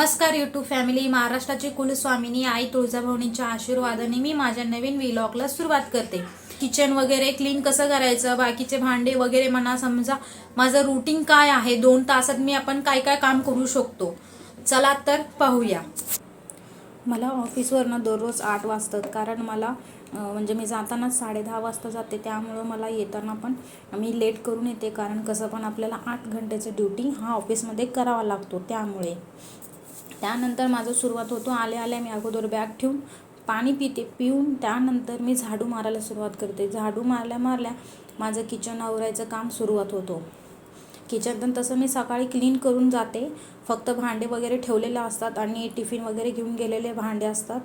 नमस्कार YouTube family महाराष्ट्राची कुलस्वामिनी आई तुळजाभवानीच्या आशीर्वादाने मी माझ्या नवीन व्लॉगला सुरुवात करते. किचन वगैरे क्लीन कसं करायचं बाकीचे भांडे वगैरे म्हणा समजा माझं रुटीन काय आहे दोन तासात मी आपण काय काय काम करू शकतो? चला तर पाहूया. मला ऑफिसवरनं दररोज आठ वाजतात कारण मला म्हणजे मी जातानाच साडे दहा वाजता जाते त्यामुळं मला येताना पण मी लेट करून येते कारण कसं पण आपल्याला आठ घंटेचं ड्युटी हा ऑफिसमध्ये करावा लागतो त्यामुळे. त्यानंतर माझं सुरुवात होतो. आल्या आल्या मी अगोदर बॅग ठेवून पाणी पिते पिऊन त्यानंतर मी झाडू मारायला सुरुवात करते. झाडू मारल्या मारल्या माझं किचन आवरायचं काम सुरुवात होतो. किचन पण तसं मी सकाळी क्लीन करून जाते. फक्त भांडे वगैरे ठेवलेले असतात आणि टिफिन वगैरे घेऊन गेलेले भांडे असतात.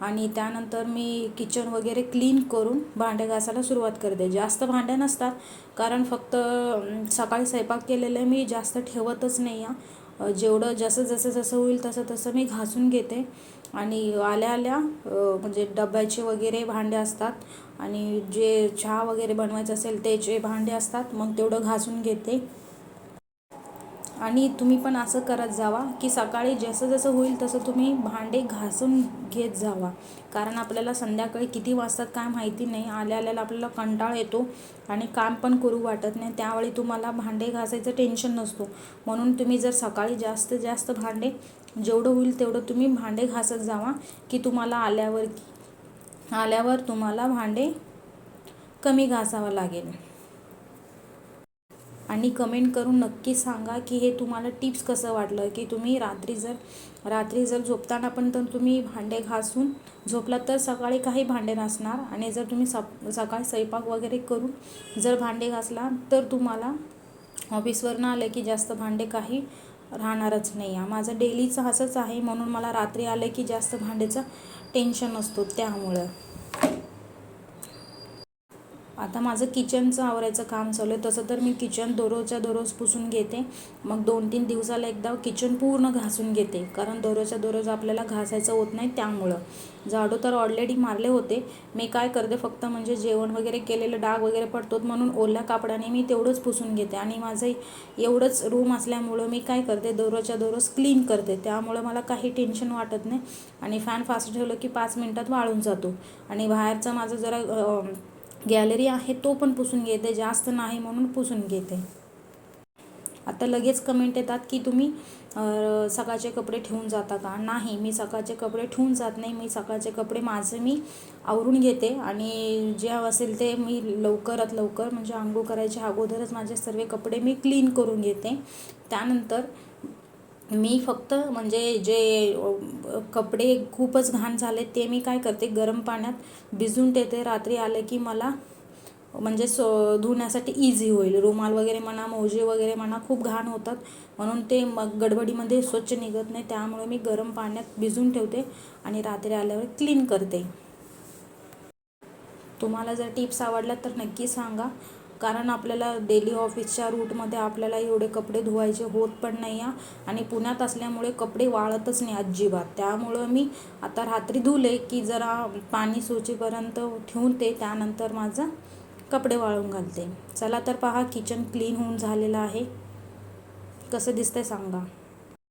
आणि त्यानंतर मी किचन वगैरे क्लीन करून भांडे घासायला सुरुवात करते. जास्त भांडे नसतात कारण फक्त सकाळी स्वयंपाक केलेले मी जास्त ठेवतच नाही आहे जेवढं जसं जसं जसं होईल तसं तसं मी घासून घेते. आणि आल्या आल्या म्हणजे डब्याचे वगैरे भांडे असतात आणि जे चहा वगैरे बनवायचं असेल त्याचे भांडे असतात मग तेवढं घासून घेते. आणि तुम्ही पण असं करत जावा की सकाळी जसं जसं होईल तसं तुम्ही भांडे घासून घेत जावा. कारण आपल्याला संध्याकाळी किती वाजतात काय माहिती नाही. आल्या आल्याला आपल्याला कंटाळ येतो आणि काम पण करू वाटत नाही. त्यावेळी तुम्हाला भांडे घासायचं टेन्शन नसतो. म्हणून तुम्ही जर सकाळी जास्त जास्त भांडे जेवढं होईल तेवढं तुम्ही भांडे घासत जावा की तुम्हाला आल्यावर आल्यावर तुम्हाला भांडे कमी घासावं लागेल. आणि कमेंट करून नक्की सांगा की हे तुम्हाला टिप्स कसं वाटलं? की तुम्ही रात्री जर रात्री जर झोपताना पण तर तुम्ही भांडे घासून झोपलात तर सकाळी काही भांडे नसणार. आणि जर तुम्ही सप सकाळी स्वयंपाक वगैरे करून जर भांडे घासला तर तुम्हाला ऑफिसवरनं आलं की जास्त भांडे काही राहणारच नाही. आहे माझं डेलीचं असंच आहे. म्हणून मला रात्री आलं की जास्त भांडेचं टेन्शन असतो त्यामुळं. आता माझं किचनचं आवरायचं काम चालू आहे. तसं तर मी किचन दररोजच्या दररोज पुसून घेते. मग दोन तीन दिवसाला एकदा किचन पूर्ण घासून घेते. कारण दररोजच्या दररोज आपल्याला घासायचं होत नाही त्यामुळं. झाडू तर ऑलरेडी मारले होते. मी काय करते फक्त म्हणजे जेवण वगैरे केलेलं डाग वगैरे पडतो म्हणून ओल्या कापडाने मी तेवढंच पुसून घेते. आणि माझं एवढंच रूम असल्यामुळं मी काय करते दररोजच्या दररोज क्लीन करते. त्यामुळं मला काही टेन्शन वाटत नाही. आणि फॅन फास्ट ठेवलं की पाच मिनटात वाळून जातो. आणि बाहेरचं माझं जरा गॅलरी आहे तो पण पुसून घेते जास्त नाही म्हणून पुसून घेते. आता लगेच कमेंट येतात की तुम्ही सकाळचे कपडे ठेवून जाता का? नाही मी सकाळचे कपडे ठेवून जात नाही मी सकाळचे कपडे माझे मी आवरून घेते आणि जे असेल ते मी लवकरात लवकर म्हणजे आंघोळ करायच्या अगोदरच माझे सर्व कपडे मी क्लीन करून घेते. त्यानंतर मी फक्त म्हणजे जे कपडे खूपच घाण झाले ते मी काय करते गरम पाण्यात भिजून ठेवते. रात्री आले की मला म्हणजे सो धुण्यासाठी इझी होईल. रुमाल वगैरे म्हणा मोजे वगैरे म्हणा खूप घाण होतात. म्हणून ते मग गडबडीमध्ये स्वच्छ निघत नाही. त्यामुळे मी गरम पाण्यात भिजून ठेवते आणि रात्री आल्यावर क्लीन करते. तुम्हाला जर टिप्स आवडल्या तर नक्की सांगा. कारण आपल्याला डेली ऑफिसच्या रूटमध्ये आपल्याला एवढे कपडे धुवायचे होत पण नाही आहे आणि पुण्यात असल्यामुळे कपडे वाळतच नाही अजिबात. त्यामुळं मी आता रात्री धुले की जरा पाणी सुचेपर्यंत ठेवून ते त्यानंतर माझं कपडे वाळून घालते. चला तर पहा किचन क्लीन होऊन झालेलं आहे. कसं दिसतंय सांगा.